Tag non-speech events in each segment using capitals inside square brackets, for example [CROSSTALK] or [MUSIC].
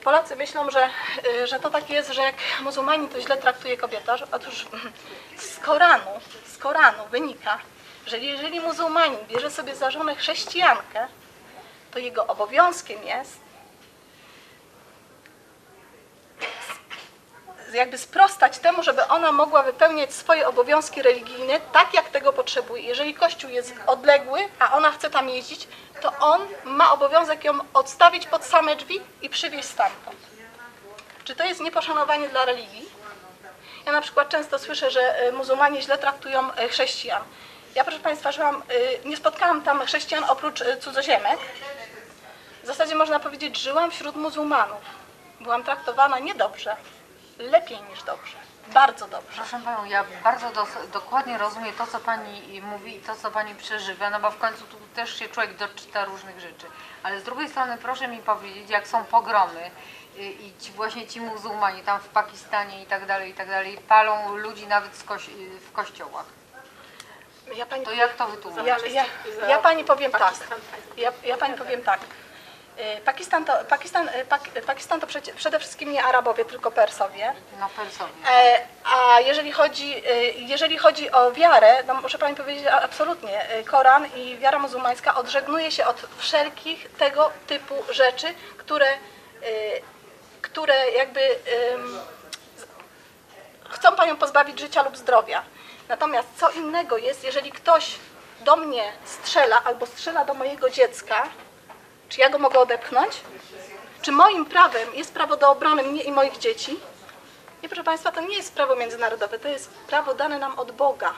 Polacy myślą, że, y, że to tak jest, że jak muzułmanin to źle traktuje kobieta. Otóż [LAUGHS] z Koranu, z Koranu wynika, że jeżeli muzułmanin bierze sobie za żonę chrześcijankę, to jego obowiązkiem jest jakby sprostać temu, żeby ona mogła wypełniać swoje obowiązki religijne tak, jak tego potrzebuje. Jeżeli kościół jest odległy, a ona chce tam jeździć, to on ma obowiązek ją odstawić pod same drzwi i przywieźć stamtąd. Czy to jest nieposzanowanie dla religii? Ja na przykład często słyszę, że e, muzułmanie źle traktują e, chrześcijan. Ja proszę Państwa, żyłam, e, nie spotkałam tam chrześcijan oprócz cudzoziemek. W zasadzie można powiedzieć, żyłam wśród muzułmanów. Byłam traktowana niedobrze, lepiej niż dobrze, bardzo dobrze. Proszę Panią, ja bardzo dos- dokładnie rozumiem to, co Pani mówi i to, co Pani przeżywa, no bo w końcu tu też się człowiek doczyta różnych rzeczy. Ale z drugiej strony proszę mi powiedzieć, jak są pogromy i ci właśnie ci muzułmani tam w Pakistanie i tak dalej, i tak dalej, palą ludzi nawet koś- w kościołach. Ja pani, To jak to wytłumaczyć? ja, ja, ja pani powiem tak. Ja, ja pani powiem tak. Y, Pakistan to, Pakistan, y, Pak, Pakistan to przede wszystkim nie Arabowie, tylko Persowie. No Persowie. E, a jeżeli chodzi, y, jeżeli chodzi o wiarę, no muszę Pani powiedzieć absolutnie, y, Koran i wiara muzułmańska odżegnuje się od wszelkich tego typu rzeczy, które, y, które jakby chcą Panią pozbawić życia lub zdrowia. Natomiast co innego jest, jeżeli ktoś do mnie strzela albo strzela do mojego dziecka, czy ja go mogę odepchnąć? Czy moim prawem jest prawo do obrony mnie i moich dzieci? Nie, proszę Państwa, to nie jest prawo międzynarodowe, to jest prawo dane nam od Boga,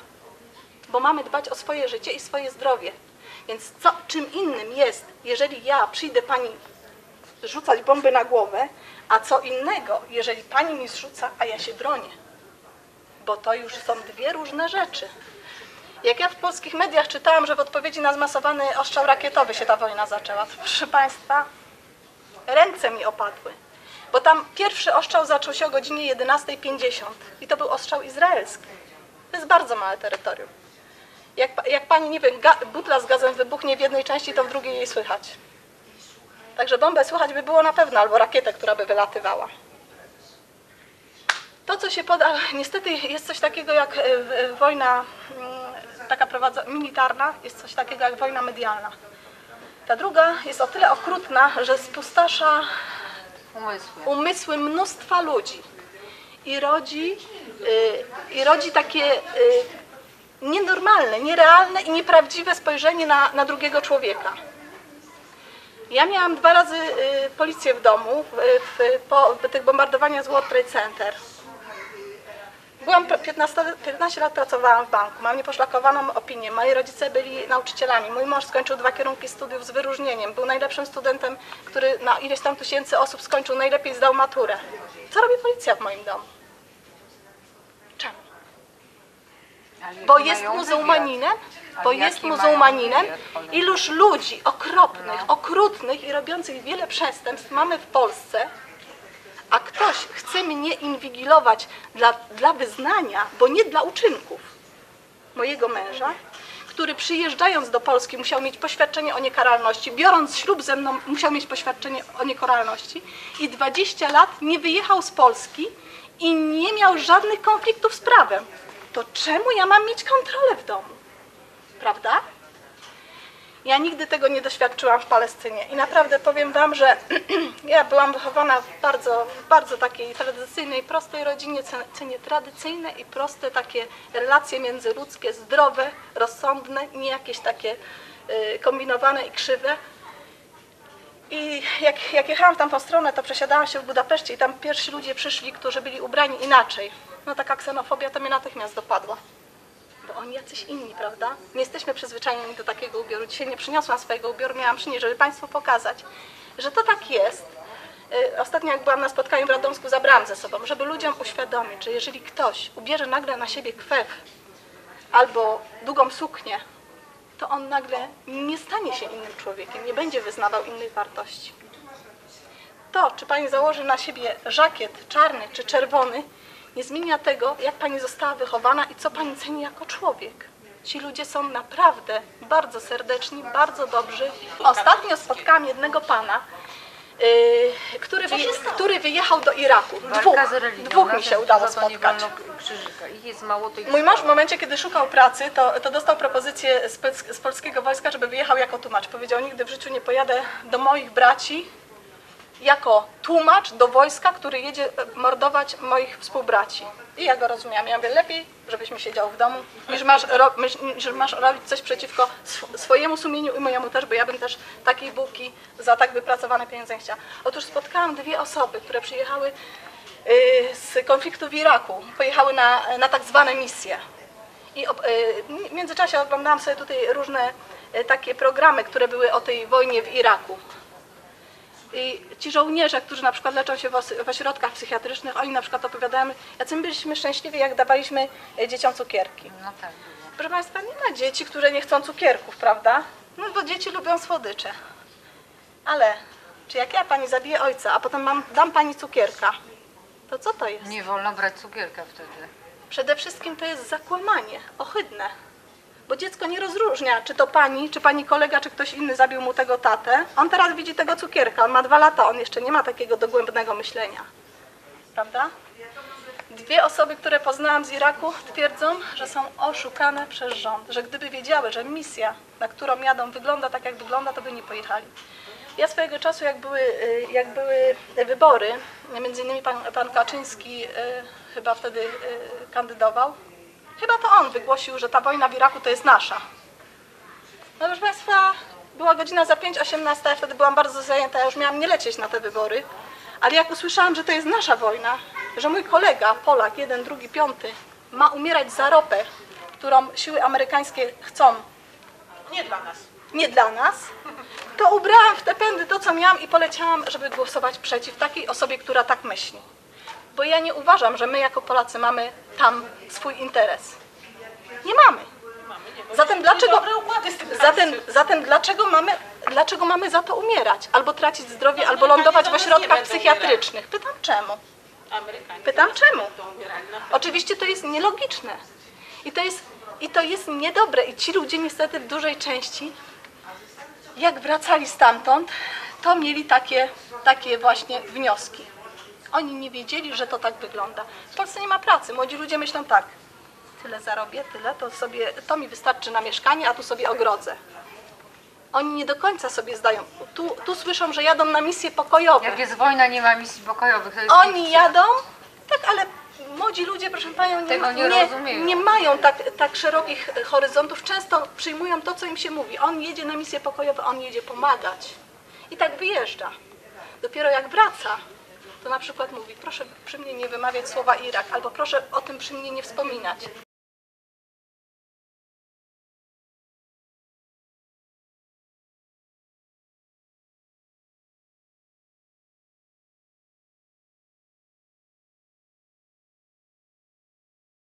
bo mamy dbać o swoje życie i swoje zdrowie. Więc co, czym innym jest, jeżeli ja przyjdę Pani rzucać bomby na głowę, a co innego, jeżeli Pani mi zrzuca, a ja się bronię. Bo to już są dwie różne rzeczy. Jak ja w polskich mediach czytałam, że w odpowiedzi na zmasowany ostrzał rakietowy się ta wojna zaczęła, to proszę Państwa, ręce mi opadły. Bo tam pierwszy ostrzał zaczął się o godzinie 11.50 i to był ostrzał izraelski. To jest bardzo małe terytorium. Jak, jak pani, nie wiem, butla z gazem wybuchnie w jednej części, to w drugiej jej słychać. Także bombę słychać by było na pewno, albo rakietę, która by wylatywała. To, co się poda, [LAUGHS] niestety jest coś takiego jak e, e, wojna mm, taka prowadza, militarna, jest coś takiego jak wojna medialna. Ta druga jest o tyle okrutna, że spustasza Umysły. umysły mnóstwa ludzi i rodzi, y, i rodzi takie y, nienormalne, nierealne i nieprawdziwe spojrzenie na, na drugiego człowieka. Ja miałam dwa razy y, policję w domu w, w, po tych bombardowaniach z World Trade Center. Byłam pra- 15, 15 lat pracowałam w banku, mam nieposzlakowaną opinię. Moi rodzice byli nauczycielami. Mój mąż skończył dwa kierunki studiów z wyróżnieniem. Był najlepszym studentem, który na ileś tam tysięcy osób skończył najlepiej, zdał maturę. Co robi policja w moim domu? Czemu? Bo jest muzułmaninem, bo jest muzułmaninem. Iluż ludzi okropnych, okrutnych i robiących wiele przestępstw mamy w Polsce, a ktoś chce mnie inwigilować dla, dla wyznania, bo nie dla uczynków mojego męża, który przyjeżdżając do Polski musiał mieć poświadczenie o niekaralności, biorąc ślub ze mną musiał mieć poświadczenie o niekaralności i 20 lat nie wyjechał z Polski i nie miał żadnych konfliktów z prawem. To czemu ja mam mieć kontrolę w domu? Prawda? Ja nigdy tego nie doświadczyłam w Palestynie i naprawdę powiem Wam, że [CLEARS THROAT] ja byłam wychowana w bardzo, w bardzo takiej tradycyjnej, prostej rodzinie, ce- cenię tradycyjne i proste takie relacje międzyludzkie, zdrowe, rozsądne, nie jakieś takie y, kombinowane i krzywe. I jak, jak jechałam w tamtą stronę, to przesiadałam się w Budapeszcie i tam pierwsi ludzie przyszli, którzy byli ubrani inaczej. No taka ksenofobia to mnie natychmiast dopadła oni jacyś inni, prawda? Nie jesteśmy przyzwyczajeni do takiego ubioru. Dzisiaj nie przyniosłam swojego ubioru, miałam przynieść, żeby Państwu pokazać, że to tak jest. Y, Ostatnio jak byłam na spotkaniu w Radomsku, zabrałam ze sobą, żeby ludziom uświadomić, że jeżeli ktoś ubierze nagle na siebie kwef albo długą suknię, to on nagle nie stanie się innym człowiekiem, nie będzie wyznawał innych wartości. To, czy pani założy na siebie żakiet czarny czy czerwony, nie zmienia tego, jak pani została wychowana i co pani ceni jako człowiek. Ci ludzie są naprawdę bardzo serdeczni, bardzo dobrzy. Ostatnio spotkałam jednego pana, yy, który, wyje, który wyjechał do Iraku. Dwóch, dwóch mi się udało spotkać. Mój mąż w momencie, kiedy szukał pracy, to, to dostał propozycję z, z polskiego wojska, żeby wyjechał jako tłumacz. Powiedział, nigdy w życiu nie pojadę do moich braci jako tłumacz do wojska, który jedzie e, mordować moich współbraci. I ja go rozumiałam. Ja mówię, lepiej, żebyś mi siedział w domu, niż masz, ro, niż masz robić coś przeciwko sw- swojemu sumieniu i mojemu też, bo ja bym też takiej bułki za tak wypracowane pieniądze chciała. Otóż spotkałam dwie osoby, które przyjechały y, z konfliktu w Iraku. Pojechały na, na tak zwane misje. I ob- y, w międzyczasie oglądałam sobie tutaj różne y, takie programy, które były o tej wojnie w Iraku. I ci żołnierze, którzy na przykład leczą się w, ośrodkach psychiatrycznych, oni na przykład opowiadają, jacy my byliśmy szczęśliwi, jak dawaliśmy y, dzieciom cukierki. No tak. Proszę Państwa, nie ma dzieci, które nie chcą cukierków, prawda? No bo dzieci lubią słodycze. Ale czy jak ja Pani zabiję ojca, a potem mam, dam Pani cukierka, to co to jest? Nie wolno brać cukierka wtedy. Przede wszystkim to jest zakłamanie, ohydne. Bo dziecko nie rozróżnia, czy to pani, czy pani kolega, czy ktoś inny zabił mu tego tatę. On teraz widzi tego cukierka, on ma dwa lata, on jeszcze nie ma takiego dogłębnego myślenia. Prawda? Dwie osoby, które poznałam z Iraku, twierdzą, że są oszukane przez rząd, że gdyby wiedziały, że misja, na którą jadą, wygląda tak, jak wygląda, to by nie pojechali. Ja swojego czasu, jak były, y, jak były wybory, między innymi pan, pan Kaczyński y, chyba wtedy y, kandydował, chyba to on wygłosił, że ta wojna w Iraku to jest nasza. No proszę Państwa, była godzina za 5.18, ja wtedy byłam bardzo zajęta, ja już miałam nie lecieć na te wybory, ale jak usłyszałam, że to jest nasza wojna, że mój kolega, Polak, jeden, drugi, piąty, ma umierać za ropę, którą siły amerykańskie chcą Nie dla nas. nie dla nas, to ubrałam w te pędy to, co miałam i poleciałam, żeby głosować przeciw takiej osobie, która tak myśli. Bo ja nie uważam, że my jako Polacy mamy tam swój interes. Nie mamy. Zatem dlaczego, zatem, zatem dlaczego, mamy, dlaczego mamy za to umierać? Albo tracić zdrowie, albo Amerykanie lądować w ośrodkach psychiatrycznych. Pytam czemu? Pytam czemu? Pewno. Oczywiście to jest nielogiczne. I to jest, I to jest niedobre. I ci ludzie niestety w dużej części, jak wracali stamtąd, to mieli takie, takie właśnie wnioski. Oni nie wiedzieli, że to tak wygląda. W Polsce nie ma pracy. Młodzi ludzie myślą tak, tyle zarobię, tyle, to, sobie, to mi wystarczy na mieszkanie, a tu sobie ogrodzę. Oni nie do końca sobie zdają. Tu, tu słyszą, że jadą na misje pokojowe. Jak jest wojna, nie ma misji pokojowych. Oni fikcja. jadą, tak, ale młodzi ludzie, proszę Panią, nie, Tego nie nie, nie mają tak, tak szerokich horyzontów. Często przyjmują to, co im się mówi. On jedzie na misje pokojowe, on jedzie pomagać. I tak wyjeżdża. Dopiero jak wraca, to na przykład mówi, proszę przy mnie nie wymawiać słowa Irak, albo proszę o tym przy mnie nie wspominać.